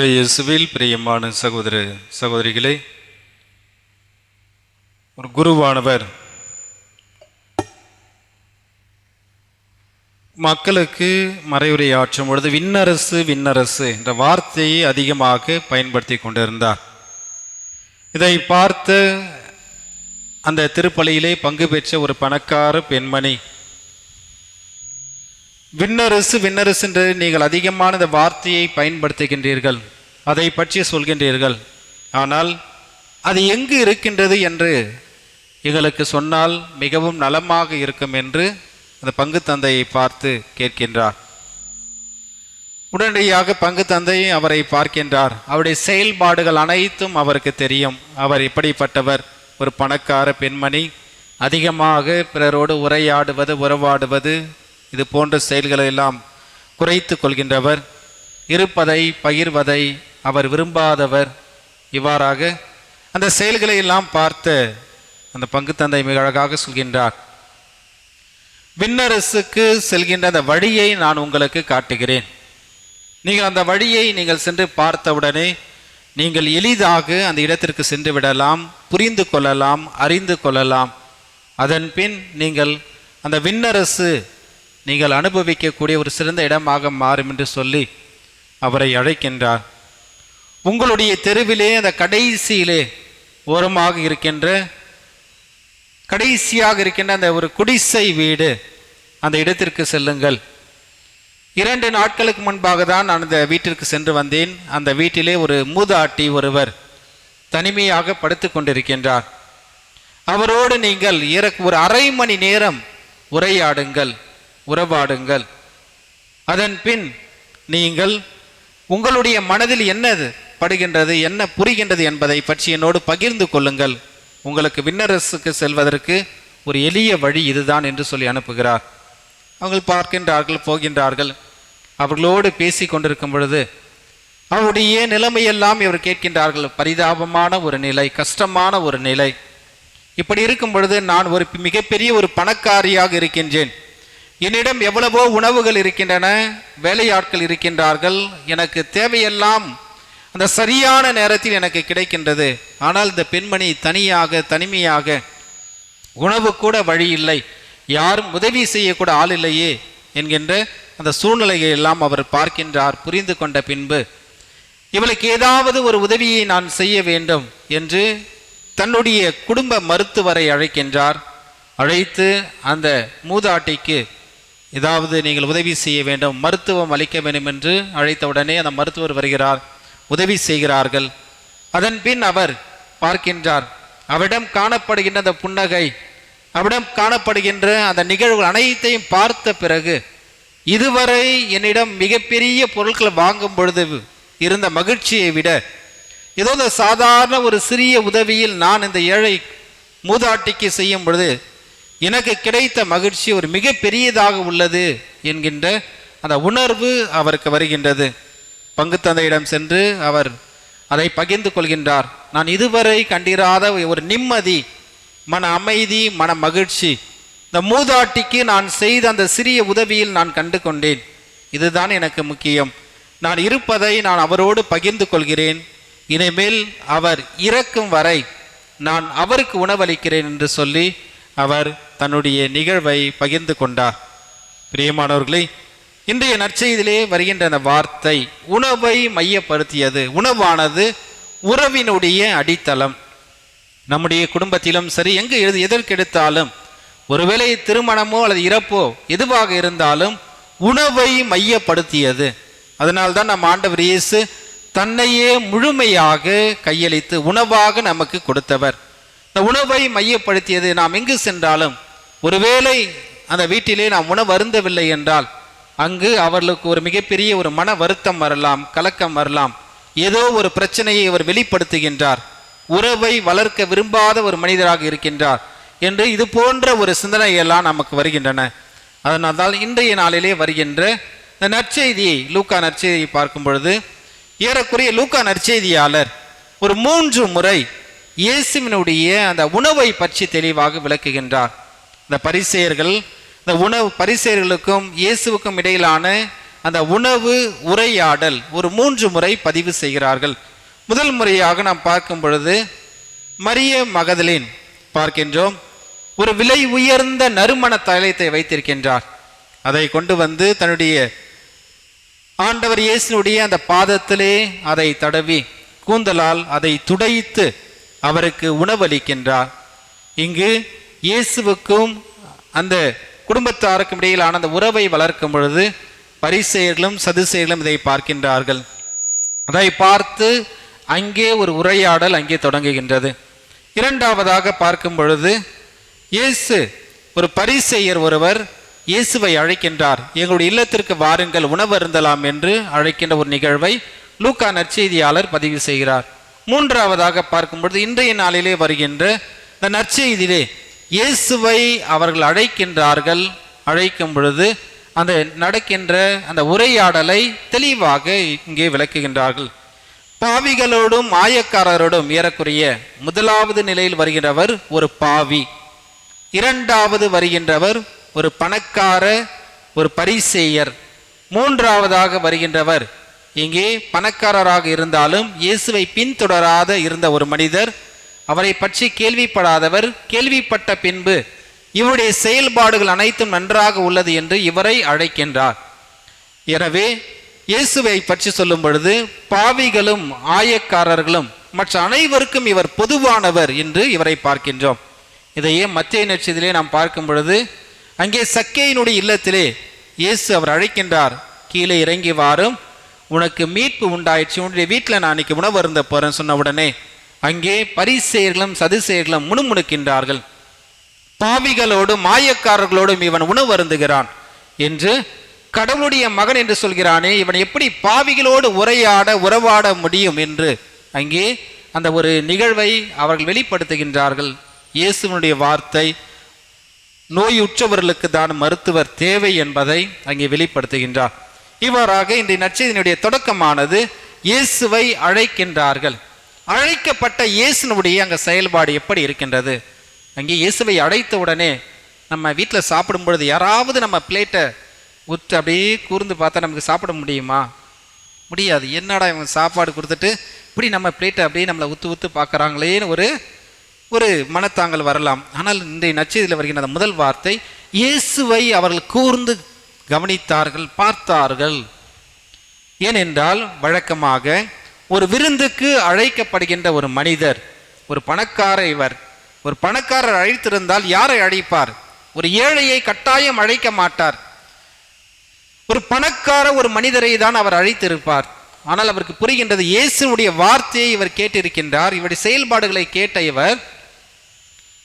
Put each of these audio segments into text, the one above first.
இயேசுவில் பிரியமான சகோதர சகோதரிகளே ஒரு குருவானவர் மக்களுக்கு மறைவுரை ஆற்றும் பொழுது விண்ணரசு விண்ணரசு என்ற வார்த்தையை அதிகமாக பயன்படுத்தி கொண்டிருந்தார். இதை பார்த்து அந்த திருப்பலியிலே பங்கு பெற்ற ஒரு பணக்கார பெண்மணி விண்ணரசு விண்ணரசு என்று நீங்கள் அதிகமான இந்த வார்த்தையை பயன்படுத்துகின்றீர்கள். அதை பற்றி சொல்கின்றீர்கள். ஆனால் அது எங்கு இருக்கின்றது என்று எங்களுக்கு சொன்னால் மிகவும் நலமாக இருக்கும் என்று அந்த பங்கு தந்தையை பார்த்து கேட்கின்றார். உடனடியாக பங்கு தந்தையும் அவரை பார்க்கின்றார். அவருடைய செயல்பாடுகள் அனைத்தும் அவருக்கு தெரியும். அவர் எப்படிப்பட்டவர் ஒரு பணக்கார பெண்மணி. அதிகமாக பிறரோடு உரையாடுவது உறவாடுவது இது போன்ற செயல்களை எல்லாம் குறைத்து கொள்கின்றவர். இருப்பதை பகிர்வதை அவர் விரும்பாதவர். இவ்வாறாக அந்த செயல்களை எல்லாம் பார்த்த அந்த பங்கு தந்தை மிக அழகாக சொல்கின்றார். விண்ணரசுக்கு செல்கின்ற அந்த வழியை நான் உங்களுக்கு காட்டுகிறேன். நீங்கள் அந்த வழியை நீங்கள் சென்று பார்த்தவுடனே நீங்கள் எளிதாக அந்த இடத்திற்கு சென்று விடலாம் புரிந்து கொள்ளலாம் அறிந்து கொள்ளலாம். அதன் பின் நீங்கள் அந்த விண்ணரசு நீங்கள் அனுபவிக்கக்கூடிய ஒரு சிறந்த இடமாக மாறும் என்று சொல்லி அவரை அழைக்கின்றார். உங்களுடைய தெருவிலே அந்த கடைசியிலே ஓரமாக இருக்கின்ற கடைசியாக இருக்கின்ற அந்த ஒரு குடிசை வீடு அந்த இடத்திற்கு செல்லுங்கள். இரண்டு நாட்களுக்கு முன்பாக தான் நான் அந்த வீட்டிற்கு சென்று வந்தேன். அந்த வீட்டிலே ஒரு மூதாட்டி ஒருவர் தனிமையாக படுத்து கொண்டிருக்கின்றார். அவரோடு நீங்கள் இறக்கு ஒரு அரை மணி நேரம் உரையாடுங்கள். உறவாடுங்கள். அதன் பின் நீங்கள் உங்களுடைய மனதில் என்ன படுகின்றது என்ன புரிகின்றது என்பதை பற்றி என்னோடு பகிர்ந்து கொள்ளுங்கள். உங்களுக்கு விண்ணரசுக்கு செல்வதற்கு ஒரு எளிய வழி இதுதான் என்று சொல்லி அனுப்புகிறார். அவங்கள் பார்க்கின்றார்கள் போகின்றார்கள். அவர்களோடு பேசி கொண்டிருக்கும் பொழுது அவருடைய நிலைமையெல்லாம் இவர் கேட்கின்றார்கள். பரிதாபமான ஒரு நிலை கஷ்டமான ஒரு நிலை. இப்படி இருக்கும் பொழுது நான் ஒரு மிகப்பெரிய ஒரு பணக்காரியாக இருக்கின்றேன். என்னிடம் எவ்வளவோ உணவுகள் இருக்கின்றன வேலையாட்கள் இருக்கின்றார்கள் எனக்கு தேவையெல்லாம் அந்த சரியான நேரத்தில் எனக்கு கிடைக்கின்றது. ஆனால் இந்த பெண்மணி தனியாக தனிமையாக உணவு கூட வழி இல்லை. யாரும் உதவி செய்யக்கூட ஆள் இல்லையே என்கின்ற அந்த சூழ்நிலையை எல்லாம் அவர் பார்க்கின்றார் புரிந்து கொண்ட பின்பு இவளுக்கு ஏதாவது ஒரு உதவியை நான் செய்ய வேண்டும் என்று தன்னுடைய குடும்ப மருத்துவரை அழைக்கின்றார். அழைத்து அந்த மூதாட்டிக்கு ஏதாவது நீங்கள் உதவி செய்ய வேண்டும் மருத்துவம் அளிக்க வேண்டும் என்று அழைத்தவுடனே அந்த மருத்துவர் வருகிறார். உதவி செய்கிறார்கள். அதன் பின் அவர் பார்க்கின்றார். அவரிடம் காணப்படுகின்ற அந்த புன்னகை அவரிடம் காணப்படுகின்ற அந்த நிகழ்வுகள் அனைத்தையும் பார்த்த பிறகு இதுவரை என்னிடம் மிகப்பெரிய பொருட்களை வாங்கும் பொழுது இருந்த மகிழ்ச்சியை விட ஏதோ இந்த சாதாரண ஒரு சிறிய உதவியில் நான் இந்த ஏழை மூதாட்டிக்கு செய்யும் பொழுது எனக்கு கிடைத்த மகிழ்ச்சி ஒரு மிக பெரியதாக உள்ளது என்கின்ற அந்த உணர்வு அவருக்கு வருகின்றது. பங்கு தந்தையிடம் சென்று அவர் அதை பகிர்ந்து கொள்கின்றார். நான் இதுவரை கண்டிராத ஒரு நிம்மதி மன அமைதி மன மகிழ்ச்சி இந்த மூதாட்டிக்கு நான் செய்த அந்த சிறிய உதவியில் நான் கண்டு கொண்டேன் இதுதான் எனக்கு முக்கியம். நான் இருப்பதை நான் அவரோடு பகிர்ந்து கொள்கிறேன். இனிமேல் அவர் இறக்கும் வரை நான் அவருக்கு உணவளிக்கிறேன் என்று சொல்லி அவர் தன்னுடைய நிகழ்வை பகிர்ந்து கொண்டார் பிரியமானவர்களே இன்றைய நற்செய்திலே வருகின்ற வார்த்தை உணவை மையப்படுத்தியது. உணவானது உறவினுடைய அடித்தளம். நம்முடைய குடும்பத்திலும் சரி எங்கு எது எதற்கெடுத்தாலும் ஒருவேளை திருமணமோ அல்லது இறப்போ எதுவாக இருந்தாலும் உணவை மையப்படுத்தியது. அதனால்தான் நம் ஆண்டவர் இயேசு தன்னையே முழுமையாக கையளித்து உணவாக நமக்கு கொடுத்தவர். இந்த உணவை மையப்படுத்தியது நாம் எங்கு சென்றாலும் ஒருவேளை அந்த வீட்டிலே நாம் உணவு அருந்தவில்லை என்றால் அங்கு அவர்களுக்கு ஒரு மிகப்பெரிய ஒரு மன வருத்தம் வரலாம் கலக்கம் வரலாம். ஏதோ ஒரு பிரச்சனையை அவர் வெளிப்படுத்துகின்றார். உறவை வளர்க்க விரும்பாத ஒரு மனிதராக இருக்கின்றார் என்று இது போன்ற ஒரு சிந்தனையெல்லாம் நமக்கு வருகின்றன. அதனால் இன்றைய நாளிலே வருகின்ற இந்த நற்செய்தியை லூக்கா நற்செய்தியை பார்க்கும் பொழுது ஏறக்குறைய லூக்கா நற்செய்தியாளர் ஒரு மூன்று முறை இயேசுவினுடைய அந்த உணவை பற்றி தெளிவாக விளக்குகின்றார். இந்த பரிசெயர்கள் இந்த உணவு பரிசெயர்களுக்கும் இயேசுவுக்கும் இடையிலான அந்த உணவு உரையாடல் ஒரு மூன்று முறை பதிவு செய்கிறார்கள். முதல் முறையாக நாம் பார்க்கும் பொழுது மரிய மகதலின் பார்க்கின்றோம். ஒரு விலை உயர்ந்த நறுமண தைலத்தை வைத்திருக்கின்றார். அதை கொண்டு வந்து தன்னுடைய ஆண்டவர் இயேசுனுடைய அந்த பாதத்திலே அதை தடவி கூந்தலால் அதை துடைத்து அவருக்கு உணவளிக்கின்றார். இங்கு இயேசுவுக்கும் அந்த குடும்பத்தாருக்கும் இடையிலான அந்த உறவை வளர்க்கும் பொழுது பரிசெயர்களும் சதுசெயர்களும் இதை பார்க்கின்றார்கள். அதை பார்த்து அங்கே ஒரு உரையாடல் அங்கே தொடங்குகின்றது. இரண்டாவதாக பார்க்கும் பொழுது இயேசு ஒரு பரிசெயர் ஒருவர் இயேசுவை அழைக்கின்றார். எங்களுடைய இல்லத்திற்கு வாருங்கள் உணவு அருந்தலாம் என்று அழைக்கின்ற ஒரு நிகழ்வை லூக்கா நற்செய்தியாளர் பதிவு செய்கிறார். மூன்றாவதாக பார்க்கும் பொழுது இன்றைய நாளிலே வருகின்ற இந்த நற்செய்தியிலே இயேசுவை அவர்கள் அழைக்கின்றார்கள். அழைக்கும் பொழுது அந்த நடக்கின்ற அந்த உரையாடலை தெளிவாக இங்கே விளக்குகின்றார்கள். பாவிகளோடும் ஆயக்காரரோடும் ஏறக்குறைய முதலாவது நிலையில் வருகின்றவர் ஒரு பாவி. இரண்டாவது வருகின்றவர் ஒரு பணக்கார ஒரு பரிசேயர். மூன்றாவதாக வருகின்றவர் இங்கே பணக்காரராக இருந்தாலும் இயேசுவை பின்தொடராத இருந்த ஒரு மனிதர் அவரை பற்றி கேள்விப்படாதவர் கேள்விப்பட்ட பின்பு இவருடைய செயல்பாடுகள் அனைத்தும் நன்றாக உள்ளது என்று இவரை அழைக்கின்றார். எனவே இயேசுவை பற்றி சொல்லும் பொழுது பாவிகளும் ஆயக்காரர்களும் மற்ற அனைவருக்கும் இவர் பொதுவானவர் என்று இவரை பார்க்கின்றோம். இதையே மத்திய நட்சத்திலே நாம் பார்க்கும் பொழுது அங்கே சக்கேயினுடைய இல்லத்திலே இயேசு அவர் அழைக்கின்றார். கீழே இறங்கி வாரும் உனக்கு மீட்பு உண்டாயிடுச்சு உன்னுடைய வீட்டில் நான் அன்னைக்கு உணவு இருந்த போறேன் சொன்ன உடனே அங்கே பரிசெயர்களும் சதுசெயர்களும் முணுமுணுக்கின்றார்கள். பாவிகளோடும் மாயக்காரர்களோடும் இவன் உணவு அருந்துகிறான் என்று கடவுளுடைய மகன் என்று சொல்கிறானே இவன் எப்படி பாவிகளோடு உரையாட உறவாட முடியும் என்று அங்கே அந்த ஒரு நிகழ்வை அவர்கள் வெளிப்படுத்துகின்றார்கள். இயேசுவனுடைய வார்த்தை நோயுற்றவர்களுக்கு தான் மருத்துவர் தேவை என்பதை அங்கே வெளிப்படுத்துகின்றார். இவ்வாறாக இன்றைய நற்செய்தியினுடைய தொடக்கமானது இயேசுவை அழைக்கின்றார்கள். அழைக்கப்பட்ட இயேசுனுடைய அங்கே செயல்பாடு எப்படி இருக்கின்றது? அங்கே இயேசுவை அடைத்த உடனே நம்ம வீட்டில் சாப்பிடும் பொழுது யாராவது நம்ம பிளேட்டை உத்து அப்படியே கூர்ந்து பார்த்தா நமக்கு சாப்பிட முடியுமா? முடியாது. என்னடா இவங்க சாப்பாடு கொடுத்துட்டு இப்படி நம்ம பிளேட்டை அப்படியே நம்மளை உத்து உத்து பார்க்குறாங்களேன்னு ஒரு ஒரு மனத்தாங்கல் வரலாம். ஆனால் இன்றைய நச்சதியில் வருகின்ற முதல் வார்த்தை இயேசுவை அவர்கள் கூர்ந்து கவனித்தார்கள் பார்த்தார்கள். ஏனென்றால் வழக்கமாக ஒரு விருந்துக்கு அழைக்கப்படுகின்ற ஒரு மனிதர் ஒரு பணக்கார இவர். ஒரு பணக்காரர் அழைத்திருந்தால் யாரை அழைப்பார்? ஒரு ஏழையை கட்டாயம் அழைக்க மாட்டார். ஒரு பணக்கார ஒரு மனிதரை தான் அவர் அழைத்திருப்பார். ஆனால் அவருக்கு புரிகின்றது இயேசுடைய வார்த்தையை இவர் கேட்டிருக்கின்றார். இவருடைய செயல்பாடுகளை கேட்ட இவர்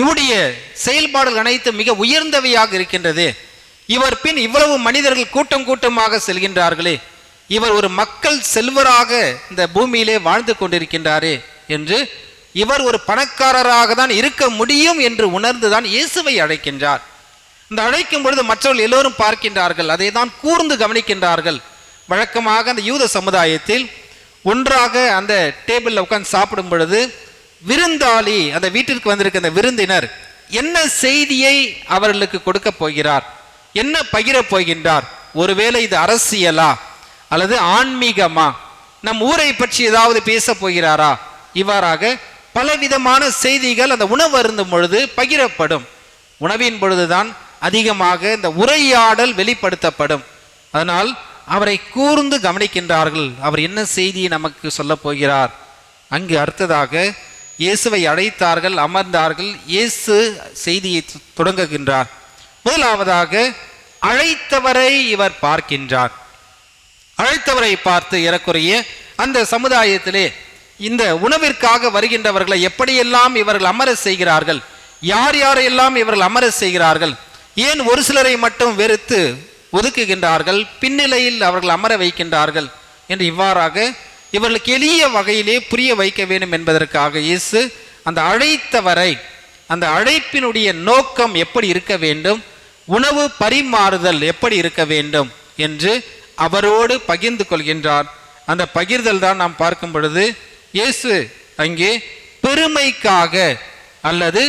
இவருடைய செயல்பாடுகள் அனைத்தும் மிக உயர்ந்தவையாக இருக்கின்றது. இவர் பின் இவ்வளவு மனிதர்கள் கூட்டம் கூட்டமாக செல்கின்றார்களே. இவர் ஒரு மக்கள் செல்வராக இந்த பூமியிலே வாழ்ந்து கொண்டிருக்கின்றாரே என்று இவர் ஒரு பணக்காரராக தான் இருக்க முடியும் என்று உணர்ந்துதான் இயேசுவை அழைக்கின்றார். இந்த அழைக்கும் பொழுது மற்றவர்கள் எல்லோரும் பார்க்கின்றார்கள். அதை தான் கூர்ந்து கவனிக்கின்றார்கள். வழக்கமாக அந்த யூத சமுதாயத்தில் ஒன்றாக அந்த டேபிளில் உட்கார்ந்து சாப்பிடும் பொழுது விருந்தாளி அந்த வீட்டிற்கு வந்திருக்க அந்த விருந்தினர் என்ன செய்தியை அவர்களுக்கு கொடுக்க போகிறார்? என்ன பகிரப் போகின்றார்? ஒருவேளை இது அரசியலா? அல்லது ஆன்மீகமா? நம் ஊரை பற்றி ஏதாவது பேச போகிறாரா? இவ்வாறாக பலவிதமான செய்திகள் அந்த உணவு அருந்தும் பொழுது பகிரப்படும். உணவின் பொழுதுதான் அதிகமாக இந்த உரையாடல் வெளிப்படுத்தப்படும். அதனால் அவரை கூர்ந்து கவனிக்கின்றார்கள். அவர் என்ன செய்தியை நமக்கு சொல்லப் போகிறார்? அங்கு அடுத்ததாக இயேசுவை அழைத்தார்கள் அமர்ந்தார்கள். இயேசு செய்தியை தொடங்குகின்றார். முதலாவதாக அழைத்தவரை இவர் பார்க்கின்றார். அழைத்தவரை பார்த்து ஏறக்குறைய அந்த சமுதாயத்திலே இந்த உணவிற்காக வருகின்றவர்களை எப்படியெல்லாம் இவர்கள் அமர செய்கிறார்கள் யார் யாரையெல்லாம் இவர்கள் அமர செய்கிறார்கள் ஏன் ஒரு சிலரை மட்டும் வெறுத்து ஒதுக்குகின்றார்கள் பின்னிலையில் அவர்கள் அமர வைக்கின்றார்கள் என்று இவ்வாறாக இவர்களுக்கு எளிய வகையிலே புரிய வைக்க வேண்டும் என்பதற்காக இயேசு அந்த அழைத்தவரை அந்த அழைப்பினுடைய நோக்கம் எப்படி இருக்க வேண்டும் உணவு பரிமாறுதல் எப்படி இருக்க வேண்டும் என்று அவரோடு பகிர்ந்து கொள்கின்றார். அந்த பகிர்தல் தான் நாம் பார்க்கும் பொழுது இயேசு அங்கே பெருமைக்காக அல்லது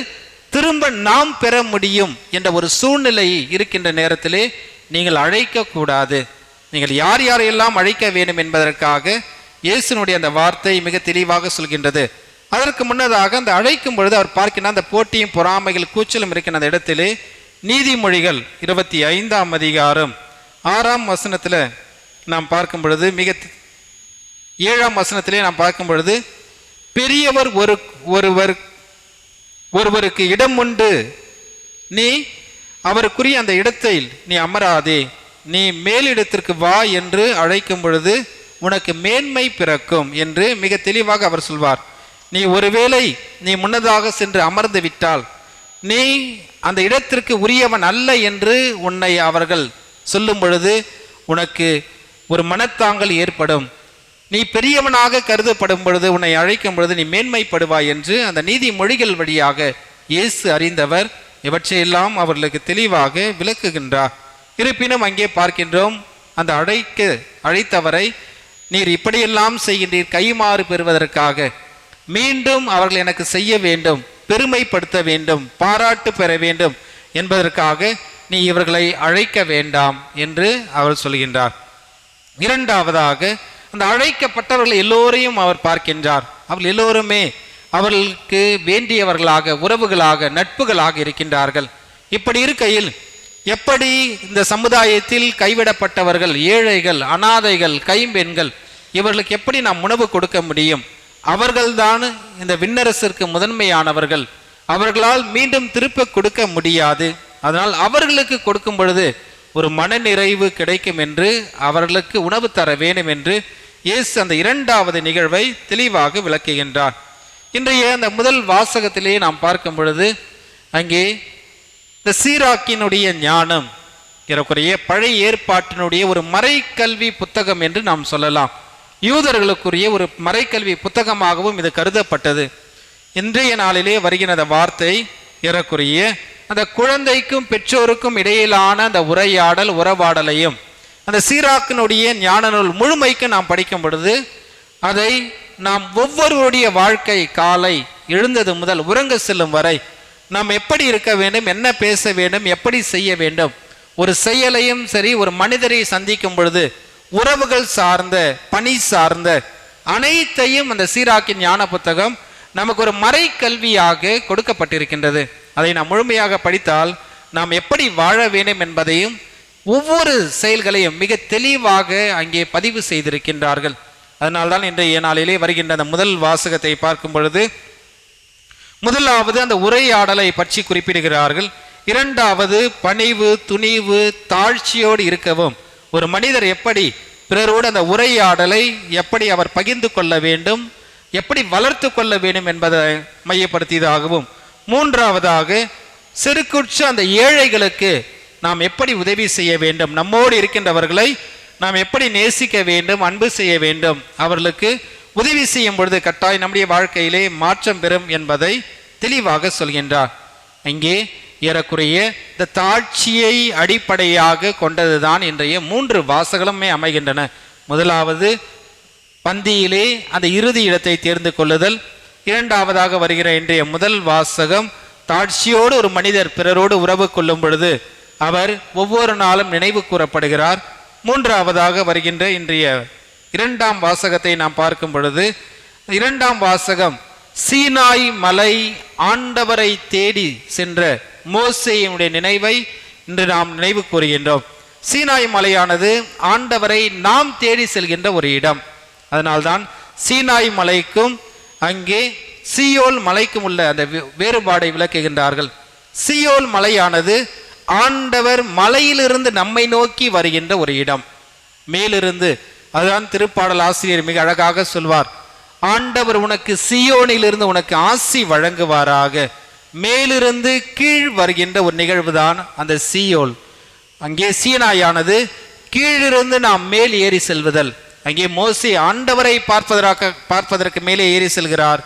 திரும்ப நாம் பெற முடியும் என்ற ஒரு சூழ்நிலை இருக்கின்ற நேரத்திலே நீங்கள் அழைக்க கூடாது நீங்கள் யார் யாரையெல்லாம் அழைக்க வேண்டும் என்பதற்காக இயேசுனுடைய அந்த வார்த்தை மிக தெளிவாக சொல்கின்றது. அதற்கு முன்னதாக அந்த அழைக்கும் பொழுது அவர் பார்க்கின்ற அந்த போட்டியும் பொறாமைகள் கூச்சலும் இருக்கின்ற அந்த இடத்திலே நீதிமொழிகள் இருபத்தி ஐந்தாம் அதிகாரம் ஆறாம் வசனத்தில் நாம் பார்க்கும் பொழுது மிக ஏழாம் வசனத்திலே நாம் பார்க்கும் பொழுது பெரியவர் ஒரு ஒருவர் ஒருவருக்கு இடம் உண்டு. நீ அவருக்குரிய அந்த இடத்தில் நீ அமராதே. நீ மேலிடத்திற்கு வா என்று அழைக்கும் பொழுது உனக்கு மேன்மை பிறக்கும் என்று மிக தெளிவாக அவர் சொல்வார். நீ ஒருவேளை நீ முன்னதாக சென்று அமர்ந்து விட்டால் நீ அந்த இடத்திற்கு உரியவன் அல்ல என்று உன்னை அவர்கள் சொல்லும் பொழுது உனக்கு ஒரு மனத்தாங்கல் ஏற்படும். நீ பெரியவனாக கருதப்படும் பொழுது உன்னை அழைக்கும் பொழுது நீ மேன்மைப்படுவாய் என்று அந்த நீதி மொழிகள் வழியாக இயேசு அறிந்தவர் இவற்றையெல்லாம் அவர்களுக்கு தெளிவாக விளக்குகின்றார். இருப்பினும் அங்கே பார்க்கின்றோம் அந்த அழைக்க அழைத்தவரை நீர் இப்படியெல்லாம் செய்கின்றீர் கைமாறு பெறுவதற்காக. மீண்டும் அவர்கள் எனக்கு செய்ய வேண்டும் பெருமைப்படுத்த வேண்டும் பாராட்டு பெற வேண்டும் என்பதற்காக நீ இவர்களை அழைக்க வேண்டாம் என்று அவர் சொல்கின்றார். இரண்டாவதாக அந்த அழைக்கப்பட்டவர்கள் எல்லோரையும் அவர் பார்க்கின்றார். அவர்கள் எல்லோருமே அவர்களுக்கு வேண்டியவர்களாக உறவுகளாக நட்புகளாக இருக்கின்றார்கள். இப்படி இருக்கையில் எப்படி இந்த சமுதாயத்தில் கைவிடப்பட்டவர்கள் ஏழைகள் அனாதைகள் கைம்பெண்கள் இவர்களுக்கு எப்படி நாம் உணவு கொடுக்க முடியும்? அவர்கள்தான் இந்த விண்ணரசிற்கு முதன்மையானவர்கள். அவர்களால் மீண்டும் திருப்ப கொடுக்க முடியாது. அதனால் அவர்களுக்கு கொடுக்கும் பொழுது ஒரு மனநிறைவு கிடைக்கும் என்று அவர்களுக்கு உணவு தர வேண்டும் என்று இயேசு அந்த இரண்டாவது நிகழ்வை தெளிவாக விளக்குகின்றார். இன்றைய அந்த முதல் வாசகத்திலேயே நாம் பார்க்கும் பொழுது அங்கே இந்த சீராக்கினுடைய ஞானம் ஏறக்குறைய பழைய ஏற்பாட்டினுடைய ஒரு மறைக்கல்வி புத்தகம் என்று நாம் சொல்லலாம். யூதர்களுக்குரிய ஒரு மறைக்கல்வி புத்தகமாகவும் இது கருதப்பட்டது. இன்றைய நாளிலே வருகிற வார்த்தை ஏறக்குறைய அந்த குழந்தைக்கும் பெற்றோருக்கும் இடையிலான அந்த உரையாடல் உறவாடலையும் அந்த சீராக்கினுடைய ஞான நூல் முழுமைக்கும் நாம் படிக்கும் பொழுது அதை நாம் ஒவ்வொருவருடைய வாழ்க்கை காலை எழுந்தது முதல் உறங்க செல்லும் வரை நாம் எப்படி இருக்க வேண்டும் என்ன பேச வேண்டும் எப்படி செய்ய வேண்டும் ஒரு செயலையும் சரி ஒரு மனிதரை சந்திக்கும் பொழுது உறவுகள் சார்ந்த பணி சார்ந்த அனைத்தையும் அந்த சீராக்கின் ஞான புத்தகம் நமக்கு ஒரு மறை கல்வியாக கொடுக்கப்பட்டிருக்கின்றது. அதை நாம் முழுமையாக படித்தால் நாம் எப்படி வாழ வேண்டும் என்பதையும் ஒவ்வொரு செயல்களையும் மிக தெளிவாக அங்கே பதிவு செய்திருக்கின்றார்கள். அதனால்தான் இன்றைய நாளிலே வருகின்ற அந்த முதல் வாசகத்தை பார்க்கும் பொழுது முதலாவது அந்த உரையாடலை பற்றி குறிப்பிடுகிறார்கள். இரண்டாவது பணிவு துணிவு தாழ்ச்சியோடு இருக்கவும் ஒரு மனிதர் எப்படி பிறரோடு அந்த உரையாடலை எப்படி அவர் பகிர்ந்து கொள்ள வேண்டும் எப்படி வளர்த்து கொள்ள வேண்டும் என்பதை மையப்படுத்தியதாகவும் மூன்றாவதாக செருக்குற்ற அந்த ஏழைகளுக்கு நாம் எப்படி உதவி செய்ய வேண்டும் நம்மோடு இருக்கின்றவர்களை நாம் எப்படி நேசிக்க வேண்டும் அன்பு செய்ய வேண்டும் அவர்களுக்கு உதவி செய்யும் பொழுது கட்டாய் நம்முடைய வாழ்க்கையிலே மாற்றம் பெறும் என்பதை தெளிவாக சொல்கின்றார். இங்கே ஏறக்குறைய இந்த தாட்சியை அடிப்படையாக கொண்டதுதான் இன்றைய மூன்று வாசகங்களுமே அமைகின்றன. முதலாவது பந்தியிலே அந்த இறுதி இடத்தை தேர்ந்து கொள்ளுதல். இரண்டாவதாக வருகிற இன்றைய முதல் வாசகம் தாட்சியோடு ஒரு மனிதர் பிறரோடு உறவு கொள்ளும் பொழுது அவர் ஒவ்வொரு நாளும் நினைவு கூறப்படுகிறார். மூன்றாவதாக வருகின்ற இன்றைய இரண்டாம் வாசகத்தை நாம் பார்க்கும் பொழுது இரண்டாம் வாசகம் சீனாய் மலை ஆண்டவரை தேடி சென்ற மோசையினுடைய நினைவை இன்று நாம் நினைவு கூறுகின்றோம். சீனாய் மலையானது ஆண்டவரை நாம் தேடி செல்கின்ற ஒரு இடம். அதனால்தான் சீனாய் மலைக்கும் அங்கே சியோல் மலைக்கும் உள்ள அந்த வேறுபாடை விளக்குகின்றார்கள். சியோல் மலையானது ஆண்டவர் மலையிலிருந்து நம்மை நோக்கி வருகின்ற ஒரு இடம். மேலிருந்து அதுதான் திருப்பாடல் ஆசிரியர் மிக அழகாக சொல்வார். ஆண்டவர் உனக்கு சியோனிலிருந்து உனக்கு ஆசி வழங்குவாராக. மேலிருந்து கீழ் வருகின்ற ஒரு நிகழ்வுதான் அந்த சியோல். அங்கே சீனாயானது கீழிருந்து நாம் மேல் ஏறி செல்வதல் அங்கே மோசி ஆண்டவரை பார்ப்பதற்காக பார்ப்பதற்கு மேலே ஏறி செல்கிறார்.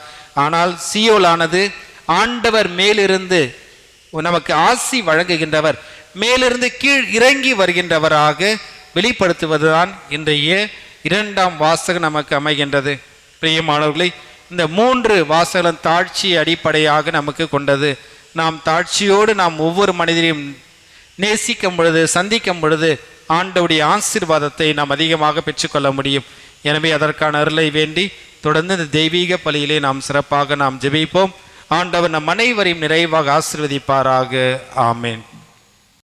ஆனால் சியோலானது ஆண்டவர் மேலிருந்து நமக்கு ஆசி வழங்குகின்றவர் மேலிருந்து கீழ் இறங்கி வருகின்றவராக வெளிப்படுத்துவதுதான் இன்றைய இரண்டாம் வாசகம் நமக்கு அமைகின்றது. பிரியமானவர்களை இந்த மூன்று வாசகம் தாழ்ச்சி அடிப்படையாக நமக்கு கொண்டது. நாம் தாழ்ச்சியோடு நாம் ஒவ்வொரு மனிதரையும் நேசிக்கும் பொழுது சந்திக்கும் பொழுது ஆண்டவுடைய ஆசீர்வாதத்தை நாம் அதிகமாக பெற்றுக்கொள்ள முடியும். எனவே அதற்கான அருளை வேண்டி தொடர்ந்து இந்த தெய்வீக பலியிலே நாம் சிறப்பாக நாம் ஜெபிப்போம். ஆண்டவர் நம் அனைவரையும் நிறைவாக ஆசீர்வதிப்பாராக. ஆமேன்.